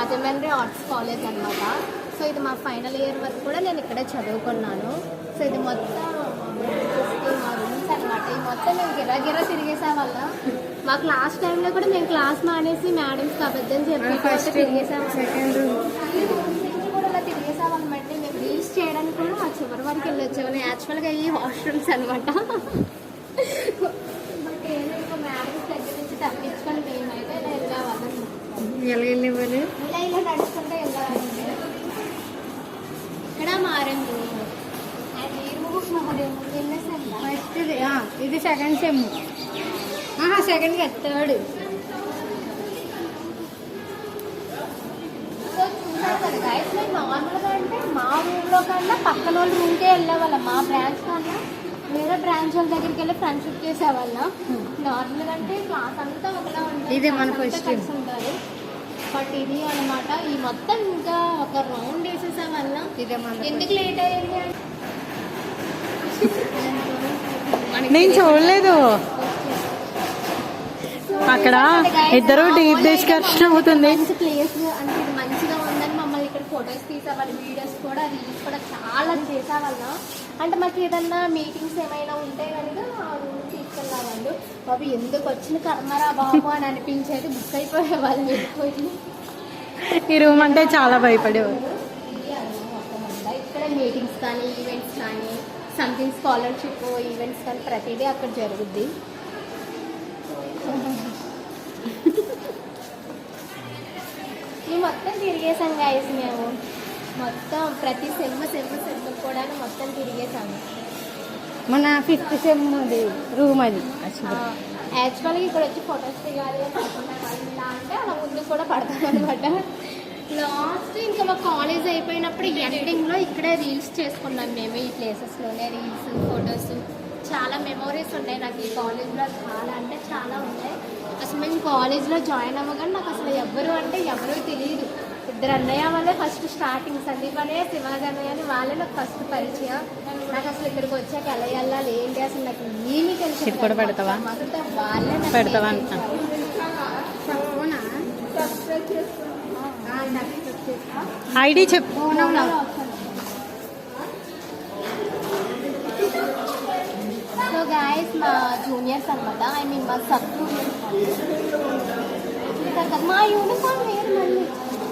Rajahmundry arts college అన్నమాట. So ఇది మా ఫైనల్ ఇయర్ వరకు కూడా నేను ఇక్కడే చదువుకున్నాను. సో ఇది మొత్తం మా రూమ్స్ అనమాట ఈ మొత్తం మేము గిరా గిరా తిరిగేసే వల్ల మా క్లాస్ టైంలో కూడా మేము క్లాస్ మానేసి మేడమ్స్కి అబద్ధం చెప్పి ఫస్ట్ తిరిగేసాము కూడా ఇలా తిరిగేసామన్నమాట మేము రీల్స్ చేయడానికి కూడా మా చివరి వరకు వెళ్ళి వచ్చాము యాక్చువల్గా ఈ వాష్రూమ్స్ అనమాట బట్ ఏదో ఇంకా మేడమ్స్ దగ్గర నుంచి తప్పించుకొని మేమైతే ఇలా వెళ్ళేవాళ్ళం ఎలాగెళ్ళేవాళ్ళు ఇలా ఇలా నడుచుకుంటే వెళ్ళాలి ఇక్కడ మారం రూమ్ అండ్ ఈ రూమ్ మారేమో వెళ్ళేసాం ఫస్ట్ ఇది second sem second third so చూసారు కదా మేము నార్మల్గా అంటే మా రూమ్లో కన్నా పక్కన వాళ్ళ రూమ్కే వెళ్ళేవాళ్ళం. మా బ్రాంచ్ కన్నా వేరే బ్రాంచ్ వాళ్ళ దగ్గరికి వెళ్ళి ఫ్రెండ్షిప్ చేసేవాళ్ళం. నార్మల్గా అంటే క్లాస్ అంతా ఒకలా ఉంటుంది ఇదే మన. కలిసి ఉంటారు బట్ ఇది అన్నమాట ఈ మొత్తం ఇంకా ఒక రౌండ్ వేసేసేవాళ్ళం. ఇదే ఎందుకు లేట్ అయ్యింది అంటే నేను చూడలేదు. అక్కడ ఇద్దరు డీప్ డిస్కషన్ అవుతుంది. ప్లేస్ అంటే ఇది మంచిగా ఉందని మమ్మల్ని ఇక్కడ ఫొటోస్ తీసేవాళ్ళు వీడియోస్ కూడా రీల్స్ కూడా చాలా చేసేవాళ్ళం. అంటే మాకు ఏదన్నా మీటింగ్స్ ఏమైనా ఉంటే కనుక ఆ రూమ్ తీసుకెళ్ళేవాళ్ళు. బాబు ఎందుకు వచ్చిన కర్మరా బాబు? అని అనిపించేది బుక్ అయిపోయేవాళ్ళు వెళ్ళిపోయి. ఈ రూమ్ అంటే చాలా భయపడేవారు. ఇక్కడ మీటింగ్స్ కానీ ఈవెంట్స్ కానీ సంథింగ్ స్కాలర్షిప్ ఈవెంట్స్ కానీ ప్రతిదీ అక్కడ జరుగుద్ది. మొత్తం తిరిగేసాం గాయస్ మేము. మొత్తం ప్రతి సెమ్మ సెమ్మ సెమ్మ కూడా మొత్తం తిరిగేసాము మన ఫిఫ్త్ సెమ్ అది రూమ్ అది. యాక్చువల్గా ఇక్కడ వచ్చి ఫొటోస్ దిగాలి అంటే అలా ముందు కూడా పడతాం అనమాట లాస్ట్ ఇంకా మా కాలేజ్ అయిపోయినప్పుడు ఎండింగ్లో ఇక్కడే రీల్స్ చేసుకున్నాం మేము ఈ ప్లేసెస్లోనే రీల్స్ ఫొటోస్ చాలా మెమోరీస్ ఉన్నాయి నాకు ఈ కాలేజ్లో చాలా అంటే చాలా ఉన్నాయి. అసలు మేము కాలేజ్లో జాయిన్ అవ్వగానే నాకు అసలు ఎవ్వరు అంటే ఎవరూ తెలియదు. ఇద్దరు అన్నయ్య వాళ్ళే ఫస్ట్ స్టార్టింగ్ సందీప్ అన్నయ్య శివాజీ అన్నయ్య అని వాళ్ళే నాకు ఫస్ట్ పరిచయం. నాకు అసలు ఇక్కడికి వచ్చాక ఎలా వెళ్ళాలి ఏంటి అసలు నాకు ఏమీ తెలిసి వాళ్ళే పెడతావా ఐడి చెప్పు సో గాయస్ మా జూనియర్స్ అనమాట ఐ మీన్ మా సబ్ మా యూనిఫామ్ వేరు మళ్ళీ.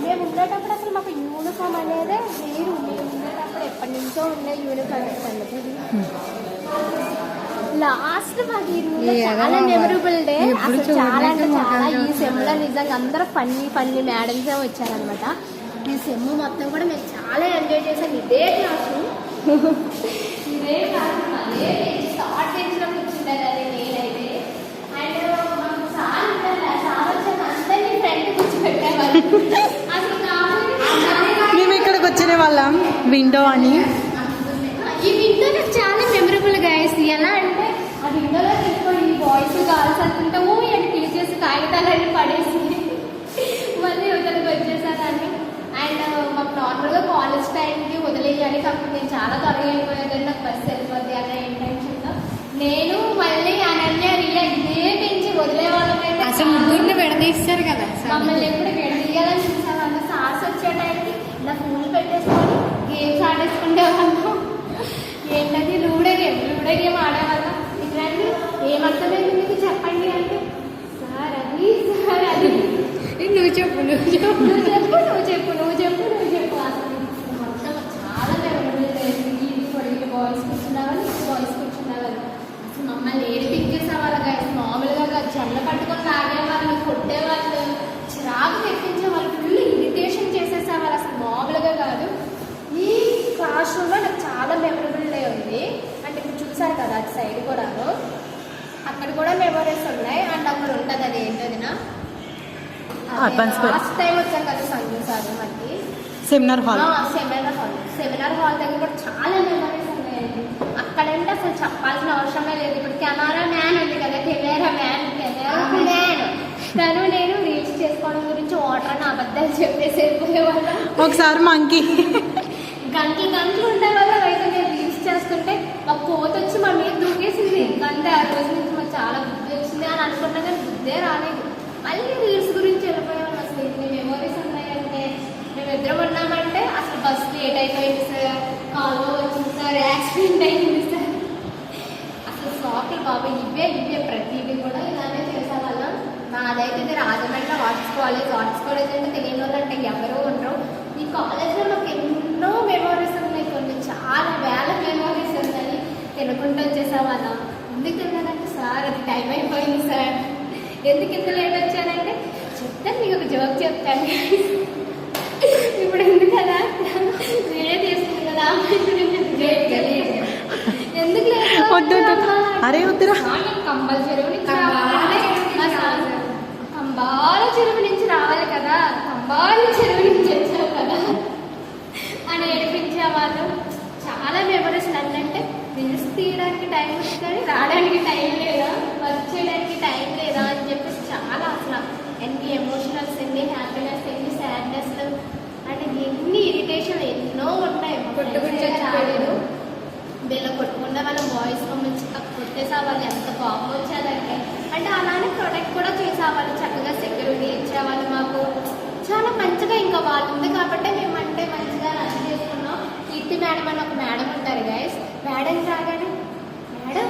మేము ఉండేటప్పుడు అసలు మాకు యూనిఫామ్ అనేదే వేరు. మేము ఉండేటప్పుడు ఎప్పటి నుంచో ఉండే యూనిఫామ్ సంగతి. లాస్ట్ మాకు చాలా మెమరబుల్ డే అసలు చాలా అంటే చాలా ఈ సెమ్లో నిజంగా అందరూ ఫన్నీ ఫన్నీ మేడమ్సే వచ్చారనమాట. ఈ సెమ్ మొత్తం కూడా మేము చాలా ఎంజాయ్ చేసాం. ఇదే క్లాసు ఇదే క్లాసు అదే స్టార్ట్ చేసిన కూర్చుంటారు నేనైతే. అండ్ మాకు సార్ ఉంటారు సార్ వచ్చాక అందరినీ ఫ్రెండ్ మేము ఇక్కడికి వచ్చిన వాళ్ళం. విండో అని ఈ విండో నాకు చాలా మెమరబుల్ గైస్ ఎలా అంటే ఆ విండోలో తీసుకొని ఈ బాయ్స్ గర్ల్స్ అనుకుంటే ఓ అని పిలిచేసి కాగితాలన్నీ పడేసి మళ్ళీ ఇవతలకి వచ్చేసారని అండ్ మాకు నార్మల్గా కాలేజ్ టైంకి వదిలేయాలి కాకపోతే నేను చాలా త్వరగా వెళ్ళిపోయేదని నాకు బస్సు వెళ్ళిపోద్ది అన్న ఇంటెన్షన్తో నేను మళ్ళీ అనన్య రియా ఇదే పెంచి వదిలే వాళ్ళమైతే అసలు ముగ్గురిని విడదీస్తారు కదా. మమ్మల్ని ఎప్పుడు విడదీయాలని చూసాను సార్స్ వచ్చే టైంకి నా ఫోన్ పెట్టేసుకొని గేమ్స్ ఆడేసుకునే వాళ్ళం ఏంటది? లూడో గేమ్ లూడో గేమ్ ఆడేవాళ్ళం. ఇట్లాంటి ఏమర్థమైంది మీకు చెప్పండి అంటే సార్ అది సార్ అది. నువ్వు చెప్పు. నువ్వు చెప్పు నువ్వు చెప్పు నువ్వు చెప్పు అసలు మొత్తం చాలా మెమరబుల్ ఇది పొడిగి బాయ్స్ కూర్చున్నవాళ్ళు బాయ్స్ కూర్చున్నవాళ్ళు అసలు మమ్మల్ని ఏడిపించేసేవాళ్ళు guys. మామూలుగా కాదు. చెల్ల పట్టుకొని తాగేవాళ్ళు కొట్టేవాళ్ళు చిరాకు తెప్పించేవాళ్ళు ఫుల్ ఇరిటేషన్ చేసేసేవాళ్ళు అసలు మామూలుగా కాదు. ఈ క్లాస్ రూమ్లో నాకు చాలా మెమరబుల్ డే ఉంది. అంటే ఇప్పుడు చూసారు కదా అటు సైడ్ కూడాను. అక్కడ కూడా మెమరీస్ ఉన్నాయి. అండ్ అక్కడ ఉంటుంది అది Urban Square. లాస్ట్ టైం వచ్చాం కదా సంజు సార్ మనకి seminar hall seminar hall seminar hall దగ్గర కూడా చాలా అసలు చెప్పాల్సిన అవసరమే లేదు. ఇప్పుడు కెమెరా మ్యాన్ ఉంది కదా కెమెరా మ్యాన్ కెమెరా మ్యాన్. తను నేను రీల్స్ చేసుకోవడం గురించి వాటర్ అని అబద్ధాలు చెప్పేసి వెళ్ళిపోయేవాళ్ళం ఒకసారి మంకి. గంటలు గంటలు ఉండే వల్ల అయితే నేను రీల్స్ చేస్తుంటే ఒక కోత వచ్చి మా మీద దూకేసింది. అంతే ఆ రోజు నుంచి మాకు చాలా బుద్ధి వచ్చింది అని అనుకున్నా కానీ బుద్ధే రాలేదు. మళ్ళీ ఇది Rajahmundry arts college arts college అంటే తెలియని వాళ్ళు అంటే ఎవరు ఉండరు. ఈ కాలేజ్లో మాకు ఎన్నో మెమోరీస్ ఉన్నాయి కొన్ని. చాలా వేల మెమోరీస్ ఉన్నాయి. తినుకుంటూ వచ్చేసేవాళ్ళం. ఎందుకు తిన్నానంటే సార్ అది టైం అయిపోయింది సార్. ఎందుకు ఇంత లేట్ వచ్చానంటే చెప్తాను మీకు ఒక జోక్ చెప్తాను. ఇప్పుడు ఎందుకు కదా నేనే తీసుకుంది కదా ఎందుకు లేదు. అరే వద్దురా. కంబాల చెరువు నుంచి రావాలి కంబాల చెరువు నుంచి రావాలి కదా. కంబాల చెరువు నుంచి వచ్చావు కదా. అని ఏడిపించేవాళ్ళు చాలా మెమరీస్ అంటే రీల్స్ తీయడానికి టైం కానీ రావడానికి టైం లేదా వచ్చేయడానికి టైం లేదా అని చెప్పేసి చాలా అసలు ఎన్ని ఎమోషనల్స్ ఎన్ని హ్యాపీనెస్ ఎన్ని సాడ్నెస్ అంటే ఎన్ని ఇరిటేషన్ ఎన్నో ఉంటాయి చచ్చిపోయారు. వీళ్ళు కొట్టుకున్న వాళ్ళ వాయిస్ పంపించి కొట్టేసేవాళ్ళు ఎంత కోపం వచ్చేదంటే అంటే అలానే ప్రొడక్ట్ కూడా చేసేవాళ్ళు చక్కగా సెక్యూరిటీ ఇచ్చేవాళ్ళు మాకు. చాలా మంచిగా ఇంకా వాళ్ళు ఉంది కాబట్టి మేము అంటే మంచిగా రన్ చేసుకున్నాం. కీర్తి మేడం అని ఒక మేడం ఉంటారు గైస్ మేడం రాగానే మేడం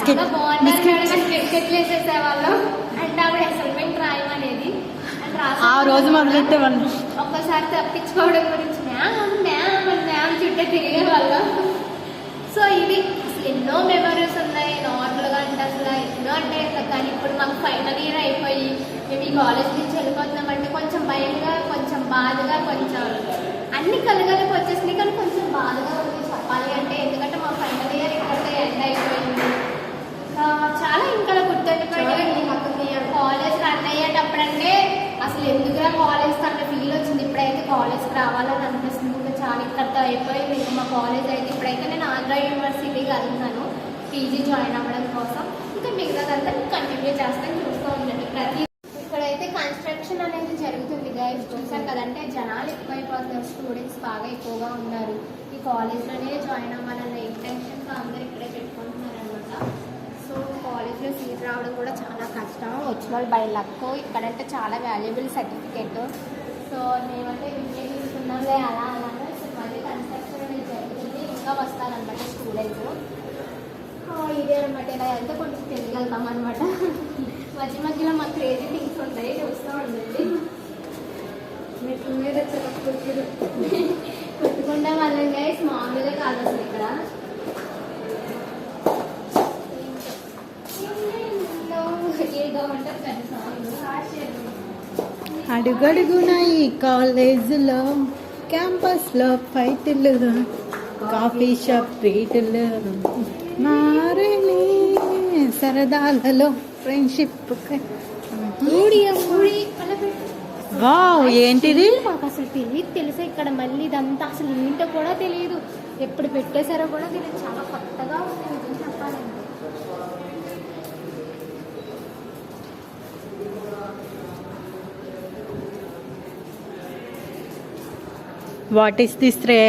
చాలా అని బిస్కెట్లు వేసేసేవాళ్ళం. అంటే ఆవిడ అసైన్మెంట్ రాయమనేది. ఆ రోజు మొదలెట్టే వాళ్ళు ఒక్కసారి తప్పించుకోవడం గురించి మ్యామ్ మ్యామ్ మ్యామ్ చుట్టూ తిరిగే వాళ్ళం సో ఇది ఎన్నో మెమరీస్ ఉన్నాయి. నార్మల్గా అంటే అసలు ఎన్నో అంటే కానీ ఇప్పుడు మాకు ఫైనల్ ఇయర్ అయిపోయి మేము ఈ కాలేజ్ నుంచి వెళ్ళిపోతున్నామంటే కొంచెం భయంగా కొంచెం బాధగా కొంచెం అన్ని కలగలిపి వచ్చేసింది కానీ కొంచెం బాధగా ఉంది చెప్పాలి అంటే. ఎందుకంటే మా ఫైనల్ ఇయర్ ఇక్కడితో ఎండ్ అయిపోయింది. చాలా ఇంకా గుర్తుండిపోయింది కాలేజ్ రన్ అయ్యేటప్పుడంటే అసలు ఎందుకురా కాలేజ్ అంత ఫీల్ వచ్చింది. ఇప్పుడైతే కాలేజ్కి రావాలని అనిపిస్తుంది. ఇంకా చాలా ఇక్కడితో అయిపోయింది మా కాలేజ్ అయితే ఇప్పుడైతే నేను ఆంధ్ర యూనివర్సిటీకి వెళ్తున్నాను పీజీ జాయిన్ అవ్వడం కోసం. ఇంకా మిగతాదంతా కంటిన్యూ చేస్తాను చూస్తూ ఉండండి. ప్రతి ఇక్కడైతే కన్స్ట్రక్షన్ అనేది జరుగుతుంది గైస్ చూసారు కదంటే జనాలు ఎక్కువైపోతున్నారు స్టూడెంట్స్ బాగా ఎక్కువగా ఉన్నారు. ఈ కాలేజ్లోనే జాయిన్ అవ్వాలన్న ఇంటెన్షన్స్ అందరు ఇక్కడే పెట్టుకుంటున్నారు అనమాట సో కాలేజ్లో సీట్ రావడం కూడా చాలా కష్టం. వచ్చిన వాళ్ళు బై లక్ ఇక్కడంటే చాలా వాల్యుబుల్ సర్టిఫికేట్ సో మేమంటే ఇంకే తీసుకున్నాంలే అలా అలా సో మళ్ళీ కన్స్ట్రక్షన్ అనేది ఇంకా వస్తారనమాట స్టూడెంట్స్ ఇదే అనమాట ఇలా వెళ్తే కొంచెం తిరగలుగుతాం అనమాట మధ్య మధ్యలో మాకు క్రేజీ థింగ్స్ ఉంటాయి చూస్తూ ఉండండి. మెట్ల మీద కొట్టుకుంటే వాళ్ళం గైస్ మామూలుగా కాదు అసలు ఇక్కడ. అడుగడుగున ఈ కాలేజీలో క్యాంపస్లో ఫైట్లు కాఫీ షాప్ ట్రీట్లు మారని సరదాలలో ఫ్రెండ్షిప్. వావ్ ఏంటిది? మాకు అసలు తెలియదు తెలుసా ఇక్కడ మళ్ళీ ఇదంతా? అసలు ఏంటో కూడా తెలియదు. ఎప్పుడు పెట్టేశారో కూడా తెలియదు. చాలా కొత్తగా ఉంది నిజం చెప్పాలంటే. వాట్ ఈస్ దిస్ రే?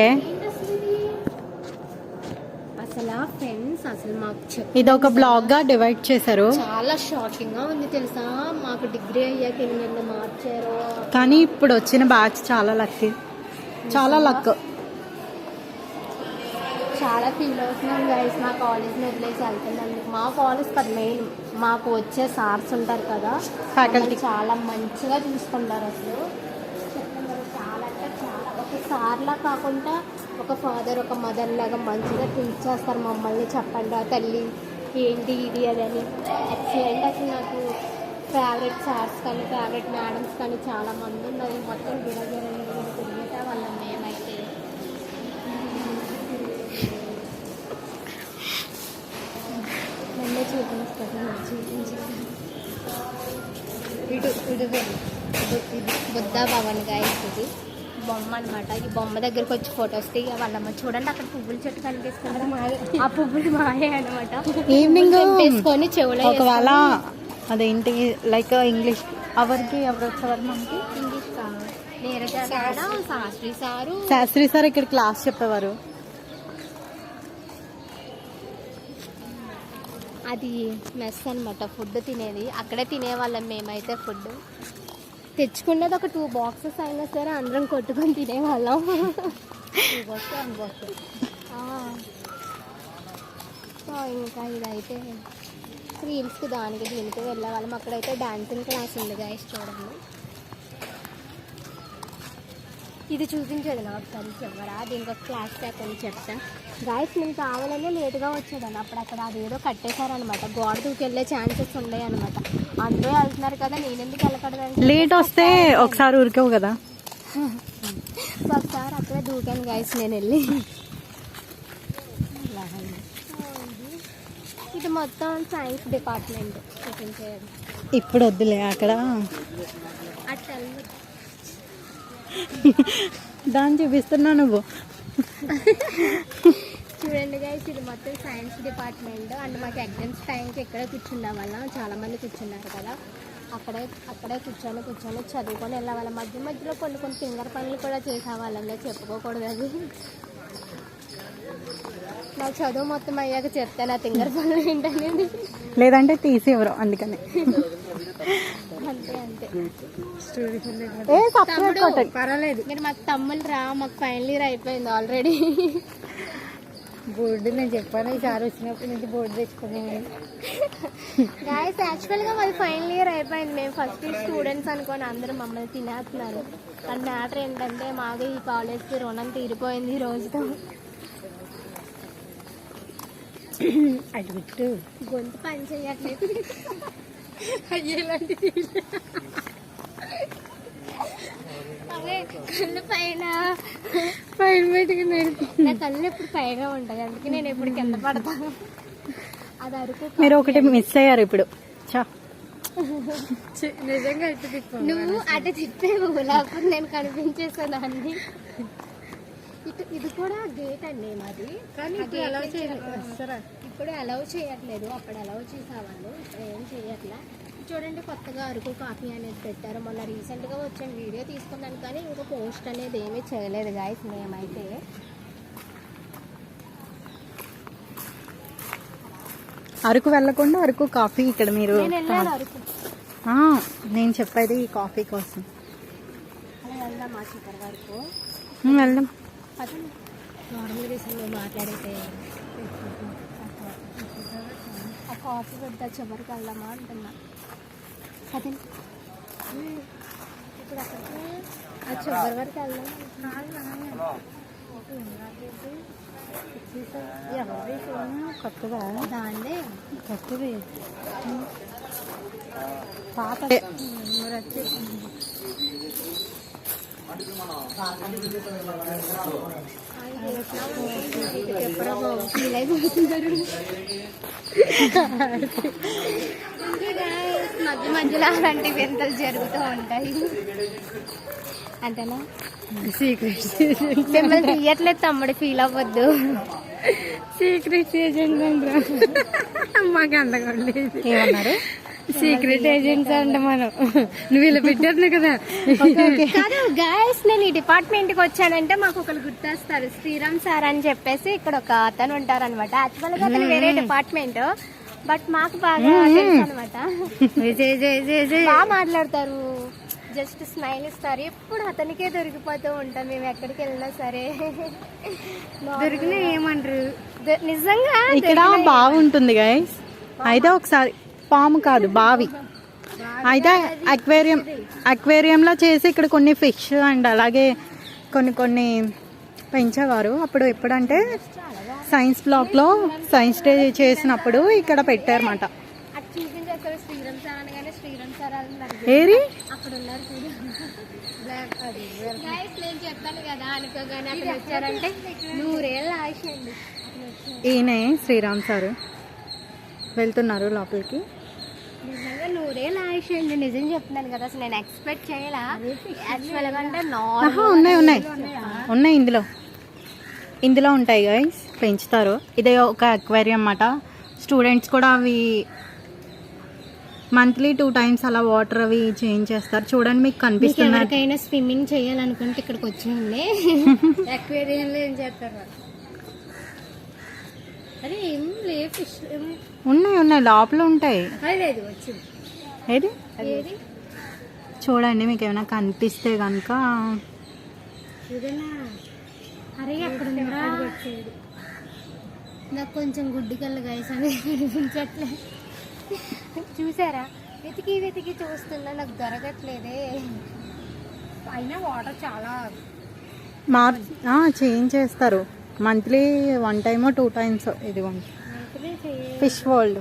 అసలు ఫ్రెండ్స్ అసలు మాకు ఇది ఒక బ్లాగ్గా డివైడ్ చేశారు. చాలా షాకింగ్గా ఉంది తెలుసా? మాకు డిగ్రీ అయ్యాక ఎన్ని మార్చారో. కానీ ఇప్పుడు వచ్చిన బ్యాచ్ చాలా లక్కీ చాలా లక్ చాలా ఫీల్ అవుతున్నాం గైస్ మా కాలేజ్ని వదిలేసి వెళ్తున్నందుకు. మా కాలేజ్ కదా మెయిన్ మాకు వచ్చే సార్స్ ఉంటారు కదా. మమ్మల్ని చాలా మంచిగా చూసుకుంటారు అసలు. చాలా అంటే చాలా. ఒక సార్లా కాకుండా ఒక ఫాదర్ ఒక మదర్ లాగా మంచిగా ట్రీట్ చేస్తారు మమ్మల్ని. చెప్పండి ఆ తల్లి ఏంటి ఇది అదని. ఎక్సలెంట్ అసలు నాకు ఫేవరెట్ సార్స్ కానీ ఫేవరెట్ మేడమ్స్ కానీ చాలా మంది ఉన్నారు. మొత్తం గిరగిర తిరిగితే వాళ్ళ మేమైతే. నన్నే చూపించుకోండి చూపించి ఇటు ఇటు ఇది బుద్ధ భవన్ గాయస్ ఇది. బొమ్మ అన్నమాట. ఈ బొమ్మ దగ్గరకు వచ్చి ఫొటోస్ దిగే వాళ్ళమ్మ చూడండి అక్కడ పువ్వుల చెట్టు కనిపిస్తుంది. ఆ పువ్వులు మాయే అనమాట ఈవినింగ్ వేసుకొని చెవులో ఒకవేళ అదేంటి లైక్ ఇంగ్లీష్ ఎవరికి ఎవరు వచ్చేవారు మనకి English Shastri. Sir. Shastri sir ఇక్కడ క్లాస్ చెప్పేవారు. అది మెస్ అనమాట ఫుడ్ తినేది. అక్కడే తినేవాళ్ళం మేమైతే ఫుడ్ తెచ్చుకున్నది ఒక టూ బాక్సెస్ అయినా సరే అందరం కొట్టుకొని తినేవాళ్ళం. సో ఇంకా ఇదైతే రీల్స్కి దానికి దీనికి వెళ్ళేవాళ్ళం. అక్కడైతే డాన్సింగ్ క్లాస్ ఉంది గాయస్ చూడండి. ఇది చూపించేది నాకు ఒకసారి చెప్పరా దీనికి ఒక క్లాస్ ట్యాక్ అని చెప్తా. గాయస్ నేను కావాలనే లేట్గా వచ్చేదాన్ని. అప్పుడు అక్కడ అదేదో కట్టేశారనమాట గోడ దూకెళ్ళే ఛాన్సెస్ ఉన్నాయి అనమాట అందరూ వెళ్తున్నారు కదా నేను ఎందుకు వెళ్ళకూడదు లేట్ వస్తే ఒకసారి ఉరికావు కదా. ఒకసారి అక్కడే దూకాను గాయస్ నేను వెళ్ళి. ఇది మొత్తం సైన్స్ డిపార్ట్మెంట్ చూపించేది ఇప్పుడు వద్దులే అక్కడ. దాన్ని చూపిస్తున్నా నువ్వు. చూడండి గైస్ ఇది మొత్తం సైన్స్ డిపార్ట్మెంట్ అండ్ మాకు ఎగ్జామ్స్ టైంకి ఇక్కడే కూర్చున్న వల్ల చాలా మంది కూర్చున్నారు కదా. అక్కడే అక్కడే కూర్చొని కూర్చొని చదువుకొని వెళ్ళే వాళ్ళ. మధ్య మధ్యలో కొన్ని కొన్ని ఫింగర్ పనులు కూడా చేసేవాళ్ళంలో చెప్పుకోకూడదు అది నా చదువు మొత్తం అయ్యాక చెప్తే నా ఫింగర్ పనులు ఏంటనేది. లేదంటే తీసి ఎవరు అందుకని. అంతే అంతే. ఏ పర్వాలేదు మీరు మాకు తమ్ముళ్ళు రా మాకు ఫైనల్ ఇయర్ అయిపోయింది ఆల్రెడీ బోర్డు నేను చెప్పాను ఈసారి వచ్చినప్పటి నుంచి బోర్డు తెచ్చుకున్నాను. గాయస్ యాక్చువల్గా మాది ఫైనల్ ఇయర్ అయిపోయింది. మేము ఫస్ట్ ఇయర్ స్టూడెంట్స్ అనుకొని అందరూ మమ్మల్ని తినేస్తున్నారు. కానీ మ్యాటర్ ఏంటంటే మాకు ఈ కాలేజ్కి రుణం తీరిపోయింది ఈ రోజుతో. అటు పెట్టు. గొంతు పని చేయట్లేదు. అయ్యేలాంటిది. అదే కళ్ళు పైన పైన పెట్టుకున్నాను నా కళ్ళు ఎప్పుడు పైగా ఉంటాయి అందుకే నేను ఎప్పుడు కింద పడతాను. అది అరకు మీరు ఒకటి మిస్ అయ్యారు ఇప్పుడు. చా నిజంగా నువ్వు అటు తిప్పేవు లేకపోతే నేను కనిపించేసేదాన్ని ఇటు ఇది కూడా గేట్ అండి మాది. కానీ ఇప్పుడు gate ఎలా నుంచి చేయాలి ఆ, వస్తారా ఇప్పుడు అలౌ చేయట్లేదు. అప్పుడు అలౌ చేసేవాళ్ళు ఇప్పుడు ఏం చేయట్లే? చూడండి కొత్తగా అరకు కాఫీ అనేది పెట్టారు. మొన్న రీసెంట్గా వచ్చిన వీడియో తీసుకున్నాను కానీ ఇంకా పోస్ట్ అనేది ఏమీ చేయలేదు గాయస్ మేమైతే. అరకు వెళ్ళకుండా అరకు కాఫీ ఇక్కడ మీరు నేను చెప్పేది ఈ కాఫీ కోసం. వెళ్దాం నార్మల్ మాట్లాడితే కాఫీ పెడతా చివరికి వెళ్దామా అంటున్నా. అది ఇప్పుడు అక్కడికి ఆ చివరి వరకు వెళ్దాం ఎవరి కొత్తదా దాన్నే కొత్తది పాత ఫీల్ అయిపోతున్నారు మధ్య మధ్యలో అలాంటి వింతలు జరుగుతూ ఉంటాయి. అంతేనా? సీక్రెట్ మిమ్మల్ని తీయట్లేదు తమ్ముడు ఫీల్ అవ్వద్దు. సీక్రెట్ ఏజెంట్ మాకు అందగలేదు ఏమన్నారు? సీక్రెట్ ఏజెంట్స్ అంట మనం. నువ్వు ఇలా పెట్టారు కదా. కాదు గాయస్ నేను ఈ డిపార్ట్మెంట్కి వచ్చానంటే మాకు ఒకరు గుర్తొస్తారు. శ్రీరామ్ సార్ అని చెప్పేసి ఇక్కడ ఒక అతను ఉంటారు అనమాట యాక్చువల్గా అతను వేరే డిపార్ట్మెంట్ బట్ మాకు బాగా అనమాట బాగా మాట్లాడతారు. జస్ట్ స్మైల్ ఇస్తారు. ఎప్పుడు అతనికే దొరికిపోతూ ఉంటాం. మేము ఎక్కడికి వెళ్ళినా సరే. దొరికినా ఏమంటారు? నిజంగా ఇక్కడ బాగుంటుంది గైస్ అయితే ఒకసారి పాము కాదు బావి. అయితే అక్వేరియం అక్వేరియంలో చేసి ఇక్కడ కొన్ని ఫిష్ అండ్ అలాగే కొన్ని కొన్ని పెంచేవారు. అప్పుడు ఎప్పుడంటే సైన్స్ బ్లాక్లో సైన్స్ డే చేసినప్పుడు ఇక్కడ పెట్టారన్నమాట. ఏరి. ఈయనే శ్రీరామ్ సార్. వెళ్తున్నారు లోపలికి. నిజంగా నూరేళ్ళ ఆయుష అండి. నిజం చెప్తున్నాను కదా అసలు నేను ఎక్స్పెక్ట్ చేయలా. అంటే నార్మల్ ఉన్నాయి ఉన్నాయి. ఉన్నాయి. ఇందులో. ఇందులో ఉంటాయి గైస్ పెంచుతారు. ఇదే ఒక అక్వేరియం అన్నమాట. స్టూడెంట్స్ కూడా అవి మంత్లీ టూ టైమ్స్ అలా వాటర్ అవి చేంజ్ చేస్తారు. చూడండి మీకు కనిపిస్తున్నారు ఎవరికైనా స్విమ్మింగ్ చేయాలనుకుంటే ఇక్కడికి వచ్చేయండి అక్వేరియంలో ఏం చేస్తారు? అదే ఏం లేవు ఫిష్ ఉన్నాయి ఉన్నాయి. లోపల ఉంటాయి. అది లేదు వచ్చింది. ఏది? ఏది? చూడండి మీకు ఏమైనా కనిపిస్తే కనుక నాకు కొంచెం గుడ్డి కళ్ళు గైస్ అని చూసారా? వెతికి వెతికి చూస్తున్నా నాకు దొరకట్లేదే. అయినా వాటర్ చాలా మార్ చేంజ్ చేస్తారు. Monthly one time two times ఇదిగోండి. Fish world.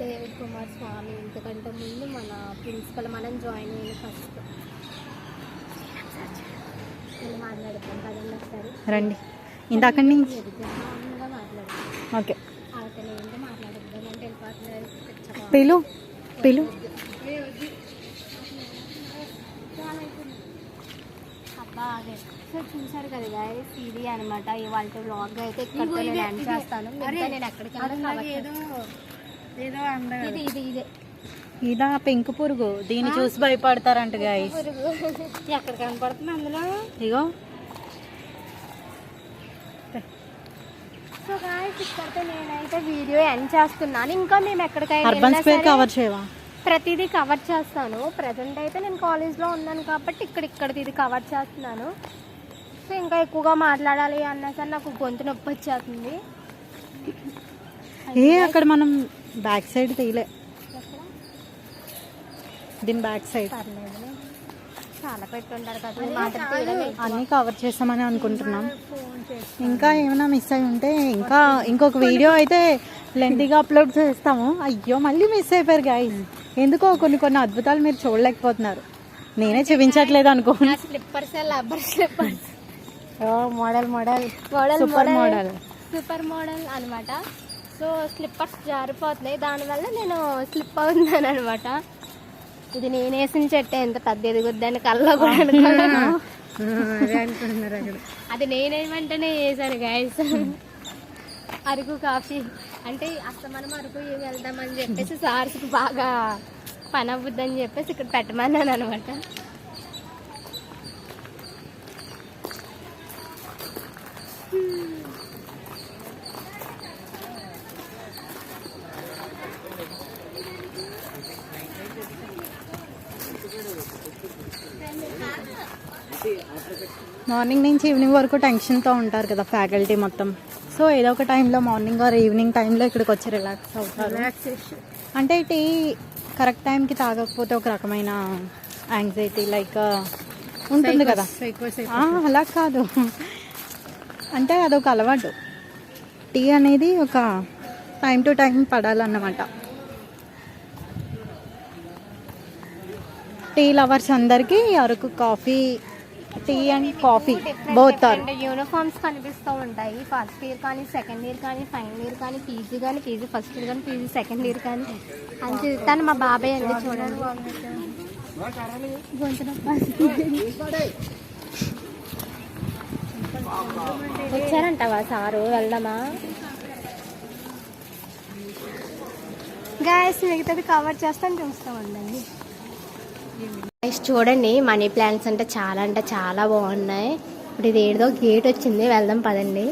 David Kumar Swamy ఇంతకంటే ముందు మన ప్రిన్సిపల్ మనం జాయిన్ అయిన ఫస్ట్. నేను మాట్లాడతాం కదండి ఒకసారి. రండి. ఇంతక్కడి నుంచి? ఓకే. అతను ఏంటో మాట్లాడద్దాం అంటే వెళ్ళిపోతున్నారు. పిలు పిలు. అబ్బా అదే. సో చూసారు కదా guys, ఇది అనమాట ఇవాళ వ్లాగ్ అయితే ఇక్కడ నేను ఎండ్ చేస్తాను. మిగతా నేను ఎక్కడికి ఇది ఇది ఇదే. ఇదా పెంకు పురుగు. దీన్ని చూసి భయపడతారంట గాయస్ ఎక్కడ కనపడుతుంది అందులో? ఇగో. సో గాయస్ ఇక్కడితో నేనైతే వీడియో ఎండ్ చేస్తున్నాను. ఇంకా మేము ఎక్కడికైనా అర్బన్ స్క్వేర్ కవర్ చేయవా? ప్రతిదీ కవర్ చేస్తాను. ప్రజెంట్ అయితే నేను కాలేజ్లో ఉన్నాను కాబట్టి ఇక్కడ ఇక్కడిది ఇది కవర్ చేస్తున్నాను. సో ఇంకా ఎక్కువగా మాట్లాడాలి అన్నా సరే నాకు గొంతు నొప్పి వచ్చేస్తుంది. ఏ అక్కడ మనం బ్యాక్ సైడ్ తీయలే. దీని బ్యాక్ సైడ్. పర్లేదు చాలా పెట్టుంటారు కదా. అన్నీ కవర్ చేస్తామని అనుకుంటున్నాం. ఇంకా ఏమైనా మిస్ అయి ఉంటే ఇంకా ఇంకొక వీడియో అయితే లెంతీగా అప్లోడ్ చేస్తాము. అయ్యో మళ్ళీ మిస్ అయిపోయారు గాయస్ ఎందుకో కొన్ని కొన్ని అద్భుతాలు మీరు చూడలేకపోతున్నారు. నేనే చూపించట్లేదు అనుకో. Slippers rubber slippers model model. Model super model. Super model అనమాట సో స్లిప్పర్స్ జారిపోతున్నాయి. దానివల్ల నేను స్లిప్ అవుతున్నాను అనమాట ఇది నేను వేసిన చెట్టు ఎంత పెద్ద ఎదుగుద్దని కల్లో కూడా అనుకోను అదే నేనేమంటేనే వేసాను గాయస్ అరకు కాఫీ. అంటే అసలు మనం అరకు వెళ్దామని చెప్పేసి సార్స్కి బాగా పని అవ్వద్దని చెప్పేసి ఇక్కడ పెట్టమన్నాను అనమాట మార్నింగ్ నుంచి ఈవినింగ్ వరకు టెన్షన్తో ఉంటారు కదా ఫ్యాకల్టీ మొత్తం. సో ఏదో ఒక టైంలో మార్నింగ్ ఆర్ ఈవినింగ్ టైంలో ఇక్కడికి వచ్చి రిలాక్స్ అవుతారు. రిలాక్సేషన్ అంటే టీ కరెక్ట్ టైంకి తాగకపోతే ఒక రకమైన యాంగ్జైటీ లైక్ ఉంటుంది కదా. అలా కాదు. అంటే అదొక అలవాటు. టీ అనేది ఒక టైం టు టైం పడాలన్నమాట. టీ లవర్స్ అందరికీ Araku coffee tea and coffee both are. Uniforms కనిపిస్తూ ఉంటాయి. ఫస్ట్ ఇయర్ కానీ సెకండ్ ఇయర్ కానీ ఫైనల్ ఇయర్ కానీ పీజీ కానీ పీజీ ఫస్ట్ ఇయర్ కానీ పీజీ సెకండ్ ఇయర్ కానీ. అని చూస్తాను మా బాబాయ్ అండి చూడండి. వచ్చారంటావా సారు వెళ్దామా? గాయస్ మిగతాది కవర్ చేస్తాను చూస్తూ ఉండండి గైస్ చూడండి మనీ ప్లాంట్స్ అంటే చాలా అంటే చాలా బాగున్నాయి. ఇప్పుడు ఇది ఏదో గేట్ వచ్చింది వెళ్దాం పదండి.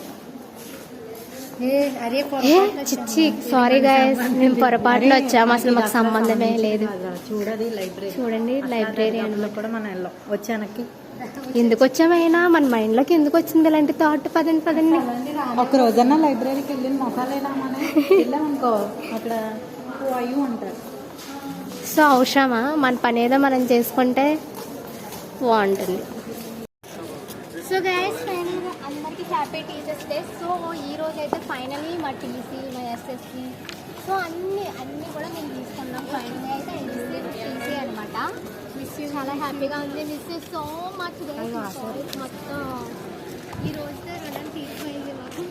చిచ్చి సారీ గాయస్ మేము పొరపాటున వచ్చాము అసలు మాకు సంబంధమే లేదు. చూడండి లైబ్రరీ అందులో కూడా మనం వెళ్ళాం. వచ్చానకి ఎందుకు వచ్చామైనా? మన మైండ్లోకి ఎందుకు వచ్చింది ఇలాంటి థాట్ పదండి పదండి. ఒక రోజన్నా లైబ్రరీకి వెళ్ళిన మనం? వెళ్ళామనుకో అక్కడ అయ్యి ఉంటారు సో అవసరమా? మన పని ఏదో మనం చేసుకుంటే బాగుంటుంది. సో గైస్ ఫైనల్గా అందరికీ హ్యాపీ టీచర్స్ డే సో ఈ రోజు అయితే ఫైనలీ మా టీసీ మా ఎస్ఎస్సి సో అన్ని అన్ని కూడా మేము తీసుకున్నాం. ఫైనల్గా అయితే టీసీ అనమాట మిస్ చాలా హ్యాపీగా ఉంది. మిస్ సో మచ్ మొత్తం ఈ రోజుతో రుణం తీరిపోయింది మాకు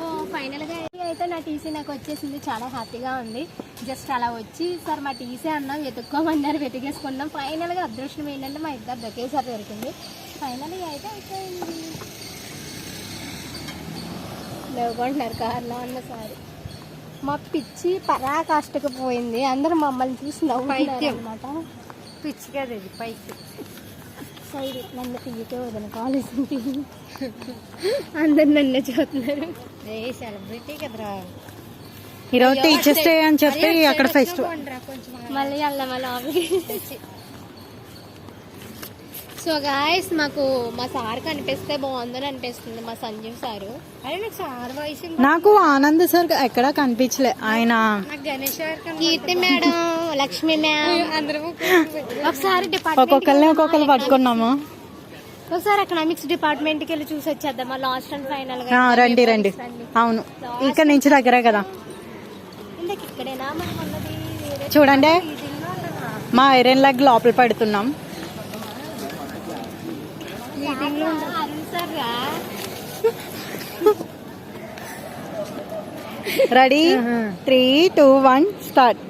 సో ఫైనల్గా అయితే నా టీసీ నాకు వచ్చేసింది. చాలా హ్యాపీగా ఉంది. జస్ట్ అలా వచ్చి సార్ మా టీసీ అన్నాం వెతుక్కోమన్నారు వెతికేసుకున్నాం. ఫైనల్గా అదృష్టం ఏంటంటే మా ఇద్దరు ఒకేసారి దొరికింది. ఫైనల్గా అయితే అయిపోయింది. లేకుంటున్నారు కార్లో అన్న సారీ. మా పిచ్చి పరాకాష్టకు పోయింది. అందరూ మమ్మల్ని చూసి నవ్వుతున్నారు అనమాట పిచ్చి కదా ఇది పైకి సైడ్ నన్ను వదన కాలేజ్ అందరు నన్ను చూస్తున్నారు. సెలబ్రిటీ కదరా. ఈరోజు టీచర్స్ డే అని చెప్పి అక్కడ ఫెస్టివల్ మళ్ళీ అల్ల మళ్ళీ సో గాయస్ మాకు మా సార్ కనిపిస్తే బాగుందని అనిపిస్తుంది మా సంజీవ్ సారు. నాకు సార్ వాయిస్ నాకు ఆనంద్ సార్ ఎక్కడా కనిపించలే. ఆయన నాకు గణేష్ కీర్తి మేడం లక్ష్మి మ్యామ్. అందరము ఒకసారి డిపార్ట్మెంట్ ఒక్కొక్కరిని ఒక్కొక్కరు పట్టుకున్నాము. ఒకసారి ఎకనామిక్స్ డిపార్ట్మెంట్కి వెళ్ళి చూసి వచ్చేద్దాం లాస్ట్ అండ్ ఫైనల్ ఆ, రండి రండి. అవును. ఇక్కడ నుంచి దగ్గరే కదా. ఇందాక ఇక్కడేనా? మనం ఉన్నది వేరే చూడండి. మా ఐరన్ లెగ్ లోపల పెడుతున్నాం. Ready three two one start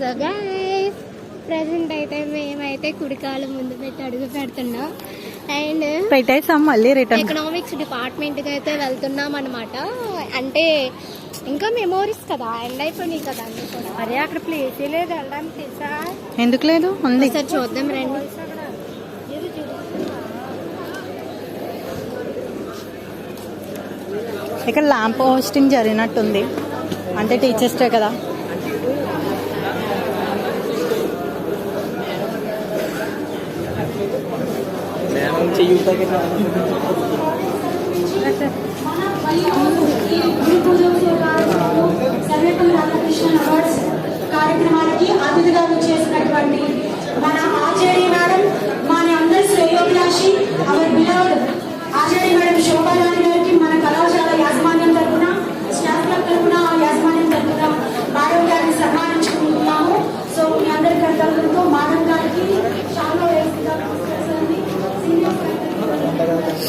so guys present అయితే మేమైతే కుడికాలు ముందు పెట్టి అడుగు పెడుతున్నాం. అండ్ పెట్టేసాం మళ్ళీ రిటర్న్ ఎకనామిక్స్ డిపార్ట్మెంట్కి అయితే వెళ్తున్నాం అనమాట అంటే ఇంకా మెమోరీస్ కదా ఎండ్ అయిపోయినాయి కదా అన్ని కూడా. అరే అక్కడ ప్లేస్ లేదు వెళ్ళడానికి తెలుసా? ఎందుకు లేదు? ఉంది. ఒకసారి చూద్దాం రండి. ఇక్కడ ల్యాంప్ హోస్టింగ్ జరిగినట్టుంది. అంటే టీచర్స్టే కదా. కార్యక్రమానికి అతిథిగా చేసినటువంటి కర్తవ్యంతో మేడం గారికి సీనియర్ అంటే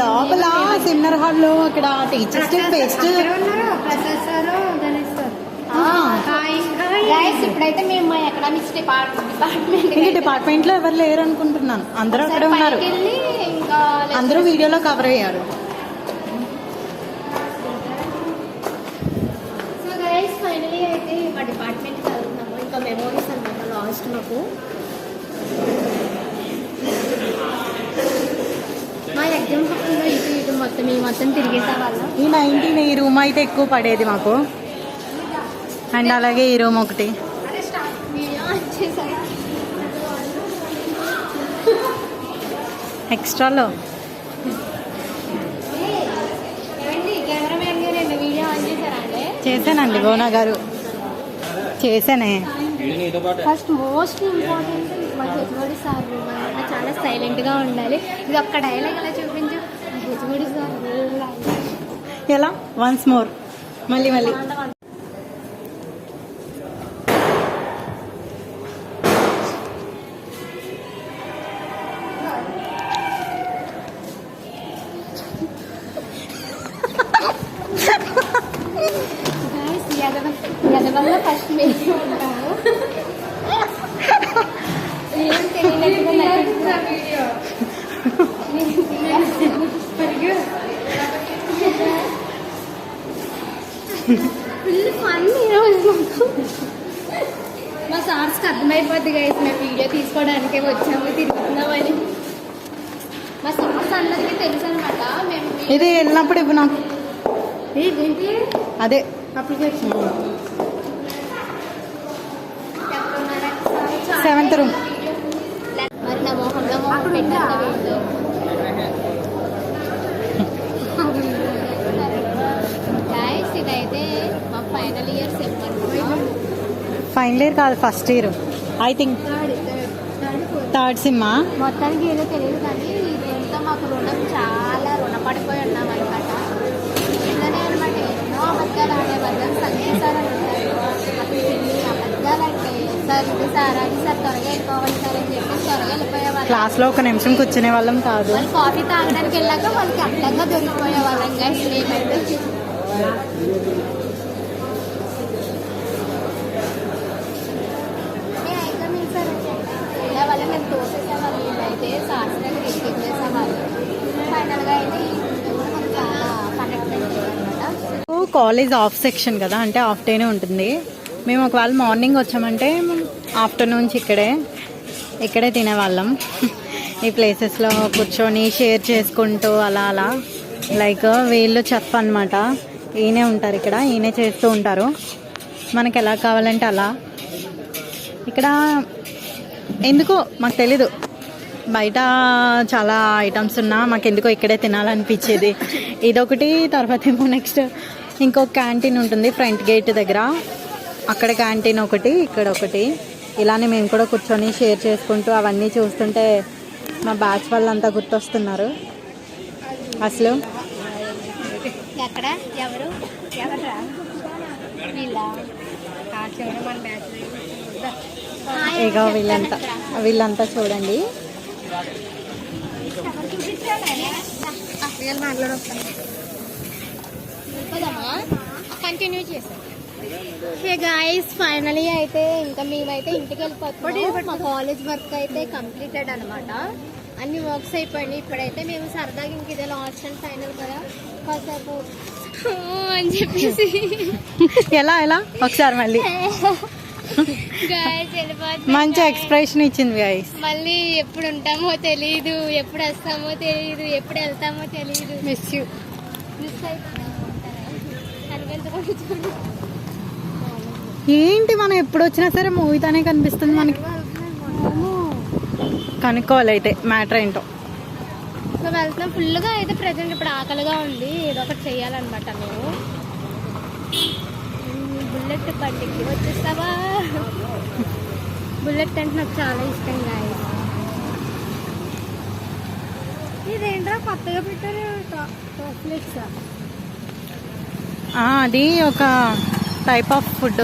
లోపల సెమినార్ హాల్లో అక్కడ teachers day fest Prasad sir Ganesh sir. Guys ఇప్పుడైతే మేము మా ఎకనామిక్స్ డిపార్ట్మెంట్లో ఎవరు లేరు అనుకుంటున్నాను అందరూ అక్కడే ఉన్నారు. అందరూ వీడియోలో కవర్ అయ్యారు. సో గైస్ ఫైనలీ అయితే మా డిపార్ట్మెంట్ వెళ్తున్నాము ఇంకా మెమోరీస్ అనమాట లాస్ట్ మా ఎగ్జామ్ హక్కులో ఇటు ఇటు మొత్తం ఈ మొత్తం తిరిగేసే వాళ్ళం. ఈ నైన్టీన్ ఈ రూమ్ అయితే ఎక్కువ పడేది మాకు. అండ్ అలాగే ఈ రూమ్ ఒకటి. ఎక్స్ట్రాలో? చేశానండి గోనా గారు. చేశానే. ఫస్ట్ మోస్ట్ ఇంపార్టెంట్ మా హెచ్ఓడి సార్ చాలా సైలెంట్గా ఉండాలి. ఇది ఒక్క డైలాగ్ అలా చూపించు? హెచ్ఓడి సార్ ఎలా? Once more. మళ్ళీ మళ్ళీ. సెవెంత్ రూమ్ మరి నా మా ఫైనల్ ఇయర్ ఫైనల్ ఇయర్ కాదు first year I think third సిమ్మా మొత్తానికి ఏదో తెలియదు కానీ దీంతో మాకు రుణం చాలా రుణపడిపోయి ఉన్నాం అనమాట ఇట్లనే అనమాట ఎన్నో అబద్ధాలు ఆడే అబద్ధాలు సంగీతాలు అబద్ధాలు అంటే సార్లో సార్ సార్ త్వరగా సార్ అని చెప్పి త్వరగా క్లాస్లో ఒక నిమిషం కూర్చునే వాళ్ళం కాదు. కాఫీ తాగడానికి వెళ్ళాక వాళ్ళకి అడ్డంగా దొరికిపోయే వాళ్ళం అయితే కాలేజ్ ఆఫ్ సెక్షన్ కదా అంటే ఆఫ్ డేనే ఉంటుంది. మేము ఒకవేళ మార్నింగ్ వచ్చామంటే ఆఫ్టర్నూన్స్ ఇక్కడే ఇక్కడే తినేవాళ్ళం. ఈ ప్లేసెస్లో కూర్చొని షేర్ చేసుకుంటూ అలా అలా. లైక్ వీళ్ళు చెఫ్ అనమాట ఈయనే ఉంటారు ఇక్కడ ఈయనే చేస్తూ ఉంటారు. మనకి ఎలా కావాలంటే అలా. ఇక్కడ ఎందుకో మాకు తెలీదు. బయట చాలా ఐటమ్స్ ఉన్నా మాకు ఎందుకో ఇక్కడే తినాలనిపించేది. ఇదొకటి తర్వాత ఏమో నెక్స్ట్ ఇంకో క్యాంటీన్ ఉంటుంది ఫ్రంట్ గేట్ దగ్గర. అక్కడ క్యాంటీన్ ఒకటి ఇక్కడ ఒకటి. ఇలానే మేము కూడా కూర్చొని షేర్ చేసుకుంటూ అవన్నీ చూస్తుంటే మా బ్యాచ్ వాళ్ళంతా గుర్తొస్తున్నారు. అసలు? ఎక్కడ? ఎవరు? ఇక వీళ్ళంతా. వీళ్ళంతా చూడండి. కంటిన్యూ చేసాం హే గాయస్ ఫైనలీ అయితే ఇంకా మేమైతే ఇంటికి వెళ్ళిపోతున్నాం. మా కాలేజ్ వర్క్ అయితే కంప్లీటెడ్ అనమాట అన్ని వర్క్స్ అయిపోయినాయి. ఇప్పుడైతే మేము సరదాగా ఇంక ఇదే లాస్ట్ అండ్ ఫైనల్ కదా. కాసేపు. అని చెప్పేసి. ఎలా ఎలా? ఒకసారి మళ్ళీ. గాయస్ మంచి ఎక్స్ప్రెషన్ ఇచ్చింది గైస్ మళ్ళీ ఎప్పుడు ఉంటామో తెలియదు ఎప్పుడు వస్తామో తెలియదు ఎప్పుడు వెళ్తామో తెలియదు మిస్ యూ మిస్ చూడు. ఏంటి మనం ఎప్పుడు వచ్చినా సరే మూవీతోనే కనిపిస్తుంది మనకి. కనుక్కోవాలి అయితే మ్యాటర్ ఏంటో. సో వెళ్తున్నాం. ఫుల్గా అయితే ప్రజెంట్ ఇప్పుడు ఆకలిగా ఉంది. ఏదో ఒకటి చేయాలన్నమాట మేము ఉమ్, బుల్లెట్ బండికి వచ్చేస్తావా? బుల్లెట్ అంటే నాకు చాలా ఇష్టం గాయ ఇదేంట్రా కొత్తగా పెట్టారు? అది ఒక type of food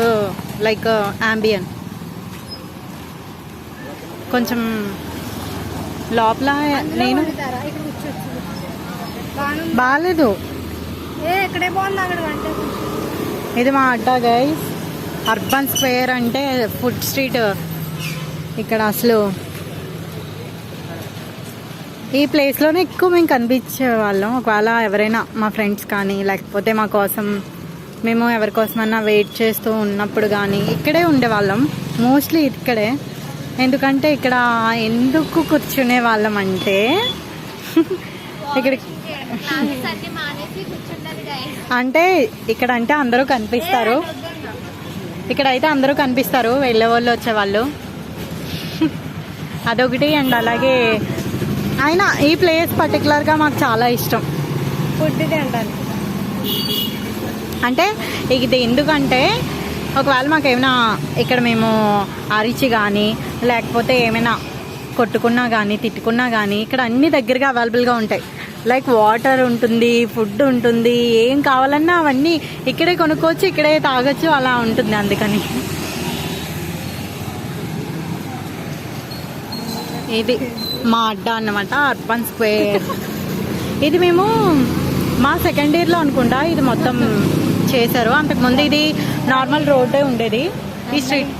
like ambience కొంచెం లోపల నేను బాగాలేదు ఇది మా అడ్డా గైస్ అర్బన్ స్క్వేర్ అంటే ఫుడ్ స్ట్రీట్ ఇక్కడ అసలు ఈ ప్లేస్లోనే ఎక్కువ మేము కనిపించే వాళ్ళం ఒకవేళ ఎవరైనా మా ఫ్రెండ్స్ కానీ లేకపోతే మా కోసం మేము ఎవరి కోసమన్నా వెయిట్ చేస్తూ ఉన్నప్పుడు కానీ ఇక్కడే ఉండేవాళ్ళం. మోస్ట్లీ ఇక్కడే. ఎందుకంటే ఇక్కడ ఎందుకు కూర్చునే వాళ్ళం అంటే ఇక్కడ అంటే ఇక్కడ అంటే అందరూ కనిపిస్తారు. ఇక్కడ అయితే అందరూ కనిపిస్తారు. వెళ్ళే వాళ్ళు వచ్చేవాళ్ళు. అదొకటి అండ్ అలాగే అయినా ఈ ప్లేస్ పర్టికులర్గా మాకు చాలా ఇష్టం. ఫుడ్ తినడానికి అంటే ఇది ఎందుకంటే ఒకవేళ మాకు ఏమైనా ఇక్కడ మేము అరిచి కానీ లేకపోతే ఏమైనా కొట్టుకున్నా కానీ తిట్టుకున్నా కానీ ఇక్కడ అన్ని దగ్గరగా అవైలబుల్గా ఉంటాయి. లైక్ వాటర్ ఉంటుంది ఫుడ్ ఉంటుంది ఏం కావాలన్నా అవన్నీ ఇక్కడే కొనుక్కోవచ్చు ఇక్కడే తాగొచ్చు అలా ఉంటుంది అందుకని. ఇది మా అడ్డా అన్నమాట అర్బన్ స్క్వేర్ ఇది మేము మా సెకండ్ ఇయర్లో అనుకుంటా ఇది మొత్తం చేశారు. అంతకుముందు ఇది నార్మల్ రోడ్డే ఉండేది. ఈ స్ట్రీట్